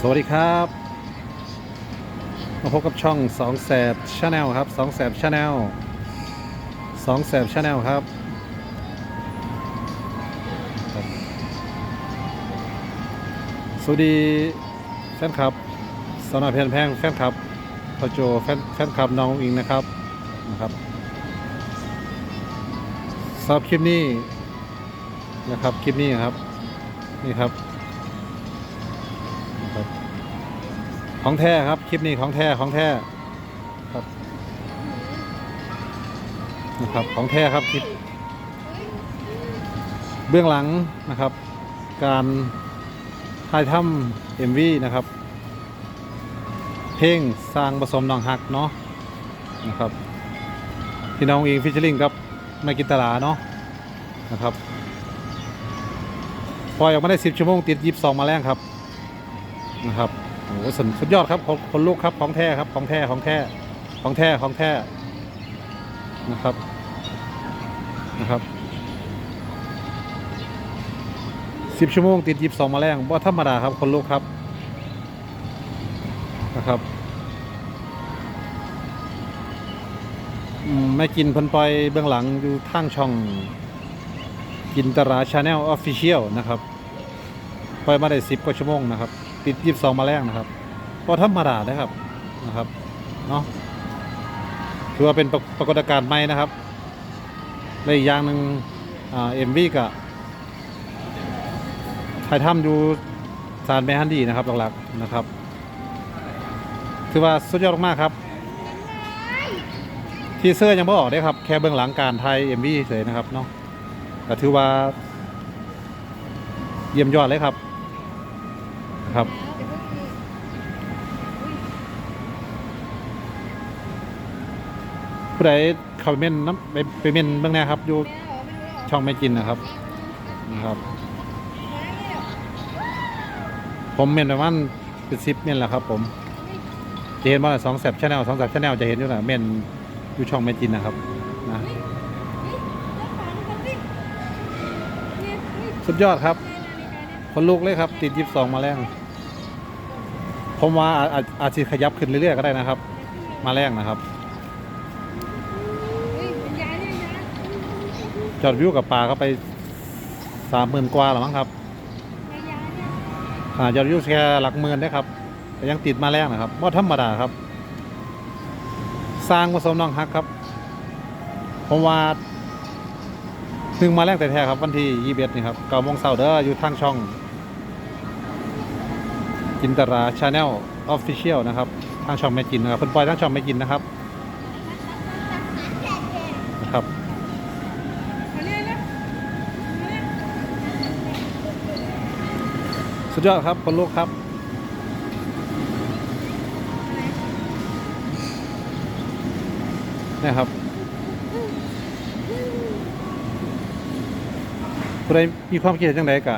สวัสดีครับมาพบกับช่องสองแสบชาแนลครับสองแสบชาแนลสองแสบชาแนลครับ สวัสดีแฟนคลับสน้อเพลินแพงแฟนคลับพอโจแฟนแฟนคลับน้องอิงนะครับนะครับสำหรับคลิปนี้นะครับคลิปนี้ครับนี่ครับ ของแท้ครับ คลิปนี้ของแท้ของแท้ครับนะครับของแท้ครับคลิป เบื้องหลังนะครับ การถ่ายทำเอ็มวีนะครับ เพลงสร้างผสมนองฮักเนาะนะครับพี่น้องเองฟิชเชอริงกับแม่กินตลาเนาะนะครับปล่อยออกมาได้ 10 ชั่วโมงติด 22 มาแรงครับนะครับ โอ้โหสุดสุดยอดครับคนคนลูกครับของแท้ครับของแท้ของแท้ของแท้ของแท้นะครับนะครับสิบชั่วโมงติดยิบสองมาแรงบ่ธรรมดาครับคนลูกครับนะครับไม่กินพันปล่อยเบื้องหลังอยู่ทางช่องกินตราชาแนลออฟฟิเชียลนะครับ ปล่อยมาได้สิบกว่าชั่วโมงนะครับ ติดยีบสองมาแรกนะครับก็ธรรมดานะครับนะครับเนาะถือว่าเป็นปรากฏการณ์ใหม่นะครับและอีกอย่างหนึ่งเอ็มวีกับถ่ายทำอยู่สารแมฮันดีนะครับหลักๆนะครับถือว่าสุดยอดมากครับ ทีเซอร์ยังไม่ออกได้ครับ แค่เบื้องหลังการถ่ายเอ็มวีเฉยนะครับเนาะแต่ถือว่า เยี่ยมยอดเลยครับ ครับ ผู้ใดเข้าไปเม่นน้ำไปไปเม่นเบื้องหน้าครับอยู่ช่องไม่กินนะครับนะครับ ผมเม่นประมาณเป็นซิปเม่นแหละครับ ผมจะเห็นว่าสองแสบชาแนลสองแสบชาแนลจะเห็นอยู่นะเม่นอยู่ช่องไม่กินนะครับนะสุดยอดครับ คนลูกเลยครับ ติดยิบสองมาแรง ผมว่าอาจจะขยับขึ้นเรื่อยๆก็ได้นะครับ มาแรงนะครับ จอดวิวกับปลาเข้าไปสามหมื่นกว่าหรือมั้งครับอ่ายอดวิวแค่หลักหมื่นได้ครับแต่ยังติดมาแรงนะครับว่าธรรมดาครับ สร้างผสมน้องฮักครับ ผมว่าเพิ่งมาแรกแต่แท้ครับ วันที่ยี่สิบเอ็ดนี่ครับเก้าโมงเช้าเด้ออยู่ทางช่อง จินตราชาแนลออฟฟิเชียลนะครับ ทางช่องแม่จินนะครับเพิ่นปล่อยทางช่องแม่จินนะครับนะครับสุดยอดครับคนลูกครับนี่ครับผู้ใดมีความคิดเห็นจังไดกะ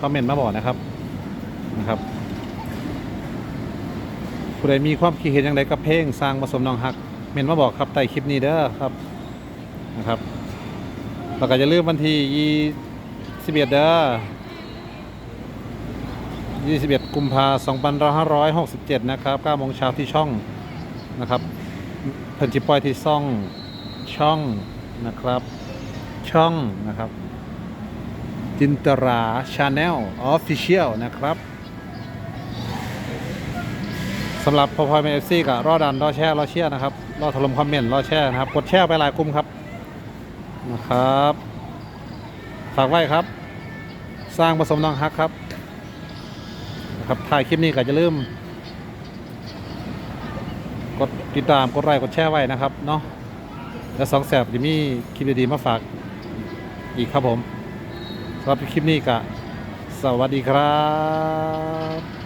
คอมเมนต์มาบอกนะครับ นะครับผู้ใดมีความคิดเห็นจังไดกับเพลงสร้างผสมน้องฮักเมนมาบอกครับใต้คลิปนี้เด้อครับนะครับแล้วก็จะลืมวันที่ยี่สิบเอ็ดเด้อ21กุมภาสองพันธ์2567นะครับ9โมงเช้าที่ช่องนะครับเพิ่นจิปลอยที่ซ่องช่องนะครับ ช่องนะครับ จินตราชาแนลออฟฟิเชียลนะครับ สำหรับพอพอยเอฟซีกับรอดันรอแชร์รอเชียนะครับรอถล่มคอมเมนต์รอแชร์นะครับ กดแชร์ไปหลายกลุ่มครับนะครับ ฝากไว้ครับ สร้างผสมน้องฮักครับนะครับถ่ายคลิปนี้ก็จะลืม กดติดตามกดไลค์กดแชร์ไว้นะครับเนาะแล้วสองแสบจะมีคลิปดีๆมาฝากอีกครับผมสำหรับคลิปนี้ก็สวัสดีครับ